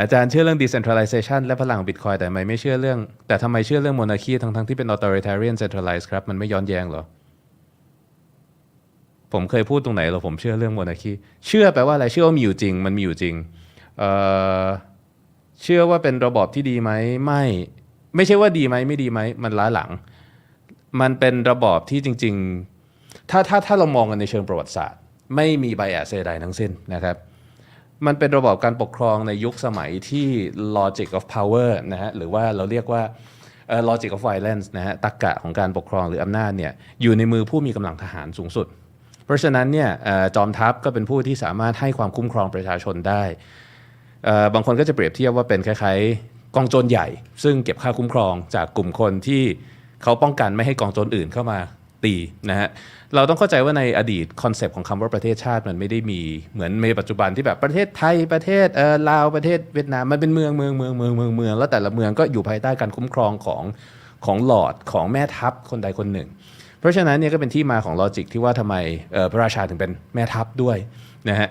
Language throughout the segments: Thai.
อาจารย์เชื่อเรื่อง decentralization และพลังบิตคอยแต่ทำไมไม่เชื่อเรื่อง แต่ทำไมเชื่อเรื่อง monarchy ทั้งทั้งที่เป็น authoritarian centralized ครับ มันไม่ย้อนแย้งเหรอ ผมเคยพูดตรงไหนเหรอผมเชื่อเรื่อง monarchy เชื่อแปลว่าอะไรเชื่อว่ามีอยู่จริง มันมีอยู่จริงเอ่อเชื่อว่าเป็นระบอบที่ดีไหมไม่ ไม่ใช่ว่าดีไหมไม่ดีไหมมันล้าหลัง มันเป็นระบอบที่จริง ๆ ถ้าถ้าถ้าเรามองกันในเชิงประวัติศาสตร์ ไม่มีไบแอสใดๆทั้งสิ้นนะครับ มันเป็นระบอบการปกครองในยุคสมัยที่ logic of power นะฮะหรือว่าเราเรียกว่า logic of violence นะฮะตรรกะของการปกครองหรืออำนาจเนี่ยอยู่ในมือผู้มีกำลังทหารสูงสุด เพราะฉะนั้นเนี่ยจอมทัพก็เป็นผู้ที่สามารถให้ความคุ้มครองประชาชนได้ บางคนก็จะเปรียบเทียบว่าเป็นคล้ายๆกองโจรใหญ่ ซึ่งเก็บค่าคุ้มครองจากกลุ่มคนที่เขาป้องกันไม่ให้กองโจรอื่นเข้ามา ตีนะฮะเราต้องเข้าใจว่าในอดีตคอนเซปต์ของคำว่าประเทศชาติมันไม่ได้มีเหมือนในปัจจุบันที่แบบประเทศไทยประเทศเอ่อลาวประเทศเวียดนามมันเป็นเมืองเมืองเมืองเมืองเมืองเมืองแล้วแต่ละเมืองก็อยู่ภายใต้การคุ้มครองของของหลอดของแม่ทัพคนใดคนหนึ่ง เพราะฉะนั้นเนี่ยก็เป็นที่มาของลอจิกที่ว่าทำไมพระราชาถึงเป็นแม่ทัพด้วยนะฮะ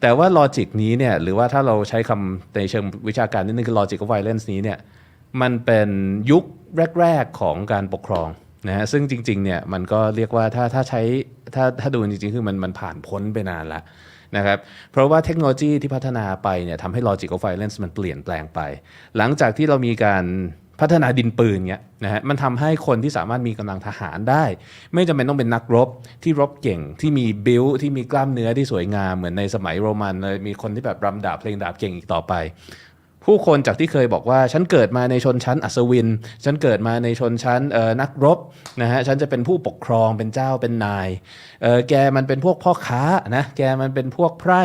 แต่ว่าลอจิกนี้เนี่ยหรือว่าถ้าเราใช้คำในเชิงวิชาการนิดนึงคือ logic of violence นี้เนี่ยมันเป็นยุคแรก ๆ ของการปกครอง นะฮะซึ่งจริงๆเนี่ยมันก็เรียกว่าถ้าถ้าใช้ถ้าถ้าดูจริงๆ คือมันมันผ่านพ้นไปนานละนะครับเพราะว่าเทคโนโลยีที่พัฒนาไปเนี่ยทำให้ logic of violence มันเปลี่ยนแปลงไป หลังจากที่เรามีการพัฒนาดินปืนเงี้ยนะฮะมันทำให้คนที่สามารถมีกำลังทหารได้ ไม่จำเป็นต้องเป็นนักรบที่รบเก่งที่มีบิลที่มีกล้ามเนื้อที่สวยงามเหมือนในสมัยโรมันเลยมีคนที่แบบรำดาบเพลงดาบเก่งอีกต่อไป ผู้คนจากที่เคยบอกว่าฉันเกิดมาในชนชั้นอัศวิน ฉันเกิดมาในชนชั้นนักรบนะฮะฉันจะเป็นผู้ปกครองเป็นเจ้าเป็นนายแกมันเป็นพวกพ่อค้านะแกมันเป็นพวกไพร่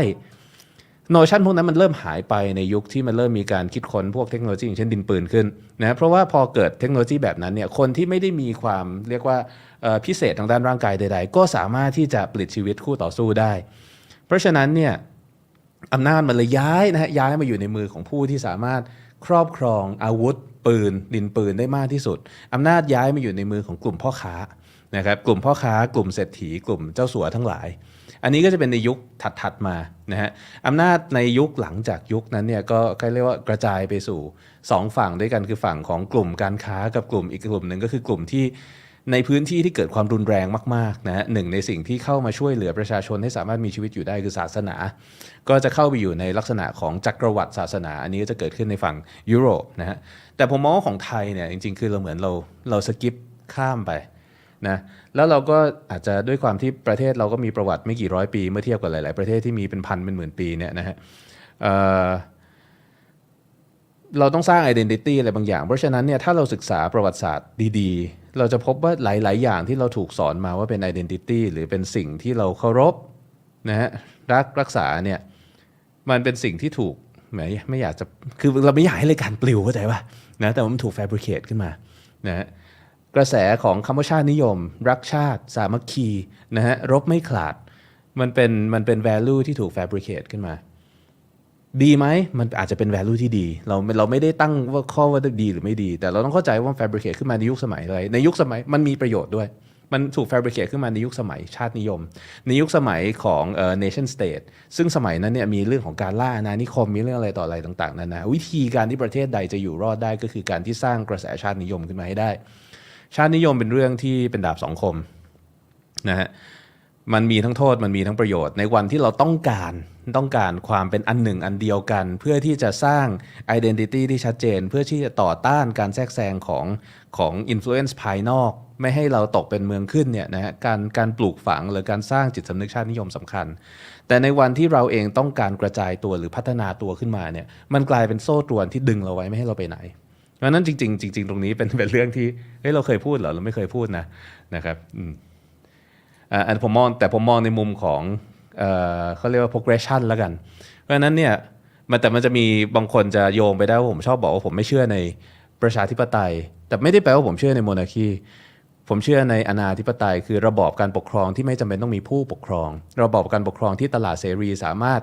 โนชั่นพวกนั้นมันเริ่มหายไปในยุคที่มันเริ่มมีการคิดค้นพวกเทคโนโลยีอย่างเช่นดินปืนขึ้นนะเพราะว่าพอเกิดเทคโนโลยีแบบนั้นเนี่ยคนที่ไม่ได้มีความเรียกว่าพิเศษทางด้านร่างกายใด ๆ ก็สามารถที่จะปลิดชีวิตคู่ต่อสู้ได้ เพราะฉะนั้นเนี่ย อำนาจมันเลยย้ายนะฮะย้ายมาอยู่ในมือของผู้ที่สามารถครอบครองอาวุธปืนดินปืนได้มากที่สุดอำนาจย้ายมาอยู่ในมือของกลุ่มพ่อค้านะครับกลุ่มพ่อค้ากลุ่มเศรษฐี กลุ่มเจ้าสัวทั้งหลาย อันนี้ก็จะเป็นในยุคถัดๆมานะฮะอำนาจในยุคหลังจากยุคนั้นเนี่ยก็ก็เรียกว่ากระจายไปสู่สองฝั่งด้วยกันคือฝั่งของกลุ่มการค้ากับกลุ่มอีกกลุ่มหนึ่งก็คือกลุ่มที่ ในพื้นที่ที่เกิดความรุนแรงมากๆนะฮะหนึ่งในสิ่งที่เข้ามาช่วยเหลือประชาชนให้สามารถมีชีวิตอยู่ได้คือศาสนา ก็จะเข้าไปอยู่ในลักษณะของจักรวรรดิศาสนา อันนี้ก็จะเกิดขึ้นในฝั่งยุโรปนะฮะแต่ผมมองว่าของไทยเนี่ยจริงๆ คือเราเหมือนเราเราสกิปข้ามไปนะแล้วเราก็อาจจะด้วยความที่ประเทศเราก็มีประวัติไม่กี่ร้อยปีเมื่อเทียบกับหลาย ๆ ประเทศที่มีเป็นพันเป็นหมื่นปีเนี่ยนะฮะ เราต้องสร้าง identity อะไรบางอย่าง เพราะฉะนั้นเนี่ยถ้าเราศึกษาประวัติศาสตร์ดีๆ เราจะพบว่าหลาย ๆ อย่างที่เราถูกสอนมาว่าเป็น identity หรือเป็นสิ่งที่เราเคารพนะฮะรักรักษาเนี่ยมันเป็นสิ่งที่ถูกแหมไม่อยากจะคือเราไม่อยากให้รายการปลิวเข้าใจป่ะนะแต่มันถูก fabricate ขึ้นมานะฮะกระแสของคำว่าชาตินิยม รักชาติ สามัคคีนะฮะรบไม่ขาด มันเป็นมันเป็น value ที่ถูก fabricate ขึ้นมา ดีไหมมันอาจจะเป็น value ที่ดี เราเราไม่ได้ตั้งว่าข้อว่าดีหรือไม่ดี แต่เราต้องเข้าใจว่า fabricate ขึ้นมาในยุคสมัยอะไร ในยุคสมัยมันมีประโยชน์ด้วย มันถูก fabricate ขึ้นมาในยุคสมัยชาตินิยม ในยุคสมัยของเอ่อ nation state ซึ่งสมัยนั้นเนี่ยมีเรื่องของการล่าอาณานิคมมีเรื่องอะไรต่ออะไรต่างๆนานาวิธีการที่ประเทศใดจะอยู่รอดได้ก็คือการที่สร้างกระแสชาตินิยมขึ้นมาให้ได้ ชาตินิยมเป็นเรื่องที่เป็นดาบสองคมนะฮะ มันมีทั้งโทษมันมีทั้งประโยชน์ในวันที่เราต้องการต้องการความเป็นอันหนึ่งอันเดียวกัน เพื่อที่จะสร้าง identity ที่ชัดเจน เพื่อที่จะต่อต้านการแทรกแซงของของ influence ภายนอก ไม่ให้เราตกเป็นเมืองขึ้นเนี่ยนะฮะการการปลูกฝังหรือการสร้างจิตสำนึกชาตินิยมสำคัญ แต่ในวันที่เราเองต้องการกระจายตัวหรือพัฒนาตัวขึ้นมาเนี่ยมันกลายเป็นโซ่ตรวนที่ดึงเราไว้ไม่ให้เราไปไหนเพราะฉะนั้นจริง ๆ จริง ๆ ตรงนี้เป็นเป็นเรื่องที่เฮ้ยเราเคยพูดเหรอเราไม่เคยพูดนะนะครับอืม อันผมมองแต่ผมมองในมุมของเอเขาเรียกว่า progression แล้วกัน เพราะฉะนั้นเนี่ยมันแต่มันจะมีบางคนจะโยงไปได้ว่าผมชอบบอกว่าผมไม่เชื่อในประชาธิปไตย แต่ไม่ได้แปลว่าผมเชื่อในโมนาคีผมเชื่อในอนาธิปไตย คือระบอบการปกครองที่ไม่จำเป็นต้องมีผู้ปกครอง ระบอบการปกครองที่ตลาดเสรีสามารถ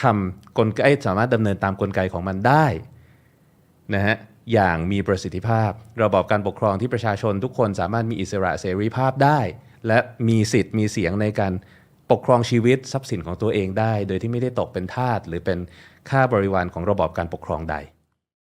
ทำกลไกสามารถดำเนินตามกลไกของมันได้นะฮะอย่างมีประสิทธิภาพ ระบอบการปกครองที่ประชาชนทุกคนสามารถมีอิสระเสรีภาพได้ และมีสิทธิ์มีเสียงในการปกครองชีวิตทรัพย์สินของตัวเองได้ โดยที่ไม่ได้ตกเป็นทาสหรือเป็นค่าบริวารของระบอบการปกครองใด